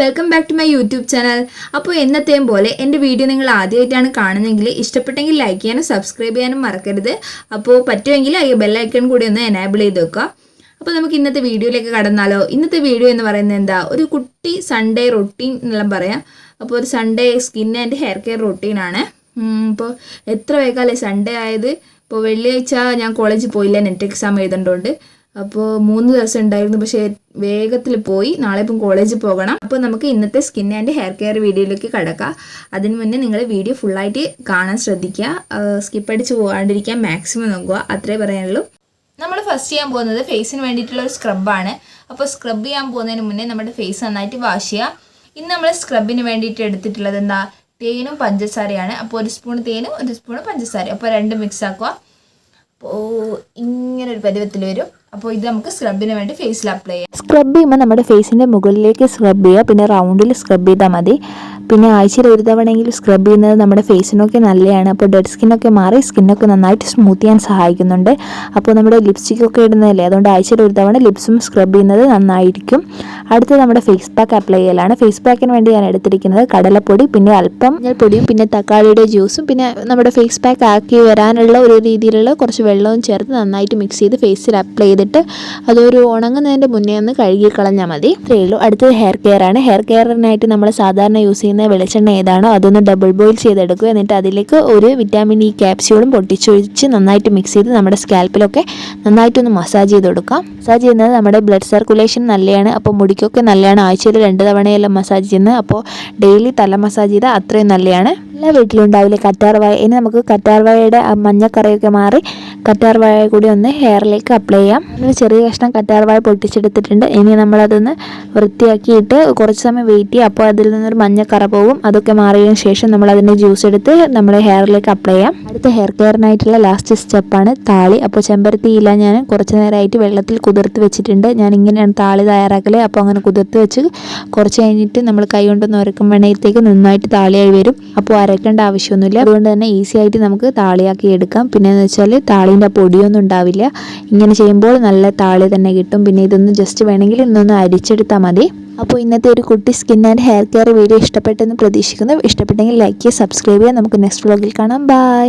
Welcome back to my YouTube channel അപ്പോൾ എന്നത്തെയും പോലെ എന്റെ വീഡിയോ നിങ്ങൾ ആദ്യമായിട്ടാണ് കാണുന്നതെങ്കിൽ ഇഷ്ടപ്പെട്ടെങ്കിൽ ലൈക്ക് ചെയ്യാനും സബ്സ്ക്രൈബ് ചെയ്യാനും മറക്കരുത്. അപ്പോൾ പറ്റുമെങ്കിൽ ഈ ബെല്ലൈക്കൺ കൂടി ഒന്ന് എനേബിൾ ചെയ്ത് വെക്കുക. അപ്പോൾ നമുക്ക് ഇന്നത്തെ വീഡിയോയിലേക്ക് കടന്നാലോ. ഇന്നത്തെ വീഡിയോ എന്ന് പറയുന്നത് എന്താ? ഒരു കുട്ടി സൺഡേ റൊട്ടീൻ എന്നെല്ലാം പറയാം. അപ്പോൾ ഒരു Sunday skin and hair care റൊട്ടീനാണ് ഇപ്പോൾ എത്ര വേഗമല്ലേ സൺഡേ ആയത്? ഇപ്പോൾ വെള്ളിയാഴ്ച ഞാൻ കോളേജിൽ പോയില്ല നെറ്റ് എക്സാം എഴുതേണ്ടതുകൊണ്ട് അപ്പോൾ മൂന്ന് ദിവസം ഉണ്ടായിരുന്നു. പക്ഷേ വേഗത്തിൽ പോയി. നാളെ ഇപ്പം കോളേജിൽ പോകണം. അപ്പോൾ നമുക്ക് ഇന്നത്തെ സ്കിൻ ആൻഡ് ഹെയർ കെയർ വീഡിയോയിലേക്ക് കടക്കാം. അതിന് മുന്നേ നിങ്ങൾ വീഡിയോ ഫുള്ളായിട്ട് കാണാൻ ശ്രദ്ധിക്കുക. സ്കിപ്പ് അടിച്ച് പോകാണ്ടിരിക്കാൻ മാക്സിമം നോക്കുക. അത്രേ പറയാനുള്ളൂ. നമ്മൾ ഫസ്റ്റ് ചെയ്യാൻ പോകുന്നത് ഫേസിന് വേണ്ടിയിട്ടുള്ള ഒരു സ്ക്രബാണ് അപ്പോൾ സ്ക്രബ് ചെയ്യാൻ പോകുന്നതിന് മുന്നേ നമ്മുടെ ഫേസ് നന്നായിട്ട് വാഷ് ചെയ്യുക. ഇന്ന് നമ്മൾ സ്ക്രബിന് വേണ്ടിയിട്ട് എടുത്തിട്ടുള്ളത് എന്താ? തേനും പഞ്ചസാരയാണ്. അപ്പോൾ ഒരു സ്പൂൺ തേനും ഒരു സ്പൂൺ പഞ്ചസാര അപ്പോൾ രണ്ടും മിക്സ് ആക്കുക. അപ്പോൾ ഇങ്ങനെ ഒരു പരുവത്തിൽ വരും. അപ്പോൾ ഇത് നമുക്ക് സ്ക്രബിന് വേണ്ടി ഫേസിൽ അപ്ലൈ ചെയ്യാം. സ്ക്രബ് ചെയ്യുമ്പോൾ നമ്മുടെ ഫേസിന്റെ മുകളിലേക്ക് സ്ക്രബ് ചെയ്യുക പിന്നെ റൗണ്ടിൽ സ്ക്രബ് ചെയ്താൽ മതി. പിന്നെ ആഴ്ചയിൽ ഒരു തവണയെങ്കിലും സ്ക്രബ് ചെയ്യുന്നത് നമ്മുടെ ഫേസിനൊക്കെ നല്ലതാണ് അപ്പോൾ ഡെഡ് സ്കിന്നൊക്കെ മാറി സ്കിന്നൊക്കെ നന്നായിട്ട് സ്മൂത്ത് ചെയ്യാൻ സഹായിക്കുന്നുണ്ട്. അപ്പോൾ നമ്മുടെ ലിപ്സ്റ്റിക്കൊക്കെ ഇടുന്നതല്ലേ? അതുകൊണ്ട് ആഴ്ചയിൽ ഒരു തവണ ലിപ്സും സ്ക്രബ് ചെയ്യുന്നത് നന്നായിരിക്കും. അടുത്തത് നമ്മുടെ ഫേസ് പാക്ക് അപ്ലൈ ചെയ്യലാണ്. ഫേസ് പാക്കിന് വേണ്ടി ഞാൻ എടുത്തിരിക്കുന്നത് കടലപ്പൊടി പിന്നെ അല്പം പൊടിയും പിന്നെ തക്കാളിയുടെ ജ്യൂസും പിന്നെ നമ്മുടെ ഫേസ് പാക്ക് ആക്കി വരാനുള്ള ഒരു രീതിയിലുള്ള കുറച്ച് വെള്ളവും ചേർത്ത് നന്നായിട്ട് മിക്സ് ചെയ്ത് ഫേസിൽ അപ്ലൈ ചെയ്തിട്ട് അതൊരു ഉണങ്ങുന്നതിന്റെ മുന്നേ ഒന്ന് കഴുകി കളഞ്ഞാൽ മതി. ഇത്രയേ ഉള്ളൂ. അടുത്തത് ഹെയർ കെയർ ആണ്. ഹെയർ കെയറിനായിട്ട് നമ്മൾ സാധാരണ യൂസ് ചെയ്യുന്ന വെളിച്ചെണ്ണ ഏതാണോ അതൊന്ന് ഡബിൾ ബോയിൽ ചെയ്തെടുക്കുക. എന്നിട്ട് അതിലേക്ക് ഒരു വിറ്റാമിൻ ഇ ക്യാപ്സ്യൂളും പൊട്ടിച്ചൊഴിച്ച് നന്നായിട്ട് മിക്സ് ചെയ്ത് നമ്മുടെ സ്കാൽപ്പിലൊക്കെ നന്നായിട്ടൊന്ന് മസാജ് ചെയ്ത് കൊടുക്കാം. മസാജ് ചെയ്യുന്നത് നമ്മുടെ ബ്ലഡ് സർക്കുലേഷൻ നല്ലതാണ് അപ്പോൾ മുടിക്കൊക്കെ നല്ലതാണ്. ആഴ്ചയിൽ രണ്ട് തവണയെല്ലാം മസാജ് ചെയ്യുന്നത്. അപ്പോൾ ഡെയിലി തല മസാജ് ചെയ്താൽ അത്രയും നല്ലതാണ് എല്ലാ വീട്ടിലും ഉണ്ടാവില്ലേ കറ്റാർവായ ഇനി നമുക്ക് കറ്റാർവായയുടെ ആ മഞ്ഞക്കറയൊക്കെ മാറി കറ്റാർവായ കൂടി ഒന്ന് ഹെയറിലേക്ക് അപ്ലൈ ചെയ്യാം. ഒരു ചെറിയ കഷ്ണം കറ്റാർവായ പൊട്ടിച്ചെടുത്തിട്ടുണ്ട്. ഇനി നമ്മളതൊന്ന് വൃത്തിയാക്കിയിട്ട് കുറച്ച് സമയം വെയിറ്റ് ചെയ്യുക. അപ്പോൾ അതിൽ നിന്നൊരു മഞ്ഞക്കറ പോകും അതൊക്കെ മാറിയതിന് ശേഷം നമ്മൾ അതിന്റെ ജ്യൂസ് എടുത്ത് നമ്മുടെ ഹെയറിലേക്ക് അപ്ലൈ ചെയ്യാം. അടുത്ത ഹെയർ കെയറിനായിട്ടുള്ള ലാസ്റ്റ് സ്റ്റെപ്പാണ് താളി. അപ്പോൾ ചെമ്പരത്തി ഇല ഞാൻ കുറച്ച് നേരമായിട്ട് വെള്ളത്തിൽ കുതിർത്ത് വെച്ചിട്ടുണ്ട്. ഞാൻ ഇങ്ങനെയാണ് താളി തയ്യാറാക്കൽ അപ്പോൾ അങ്ങനെ കുതിർത്ത് വെച്ച് കുറച്ച് കഴിഞ്ഞിട്ട് നമ്മൾ കൈ കൊണ്ടൊന്ന് ഉരക്കുമ്പോഴത്തേക്ക് നന്നായിട്ട് താളിയായി വരും. അപ്പോൾ അരക്കേണ്ട ആവശ്യമൊന്നുമില്ല. അതുകൊണ്ട് തന്നെ ഈസി ആയിട്ട് നമുക്ക് താളിയാക്കി എടുക്കാം. പിന്നെ എന്ന് വെച്ചാൽ താളീന്റെ പൊടിയൊന്നും ഉണ്ടാവില്ല. ഇങ്ങനെ ചെയ്യുമ്പോൾ നല്ല താളി തന്നെ കിട്ടും. പിന്നെ ഇതൊന്ന് ജസ്റ്റ് വേണമെങ്കിൽ ഇന്നൊന്ന് അരിച്ചെടുത്താൽ മതി. അപ്പോൾ ഇന്നത്തെ ഒരു കുട്ടി skin and hair care video ഇഷ്ടപ്പെട്ടെന്ന് പ്രതീക്ഷിക്കുന്നു. ഇഷ്ടപ്പെട്ടെങ്കിൽ ലൈക്ക് ചെയ്യുക സബ്സ്ക്രൈബ് ചെയ്യുക. നമുക്ക് നെക്സ്റ്റ് വ്ളോഗിൽ കാണാം. ബൈ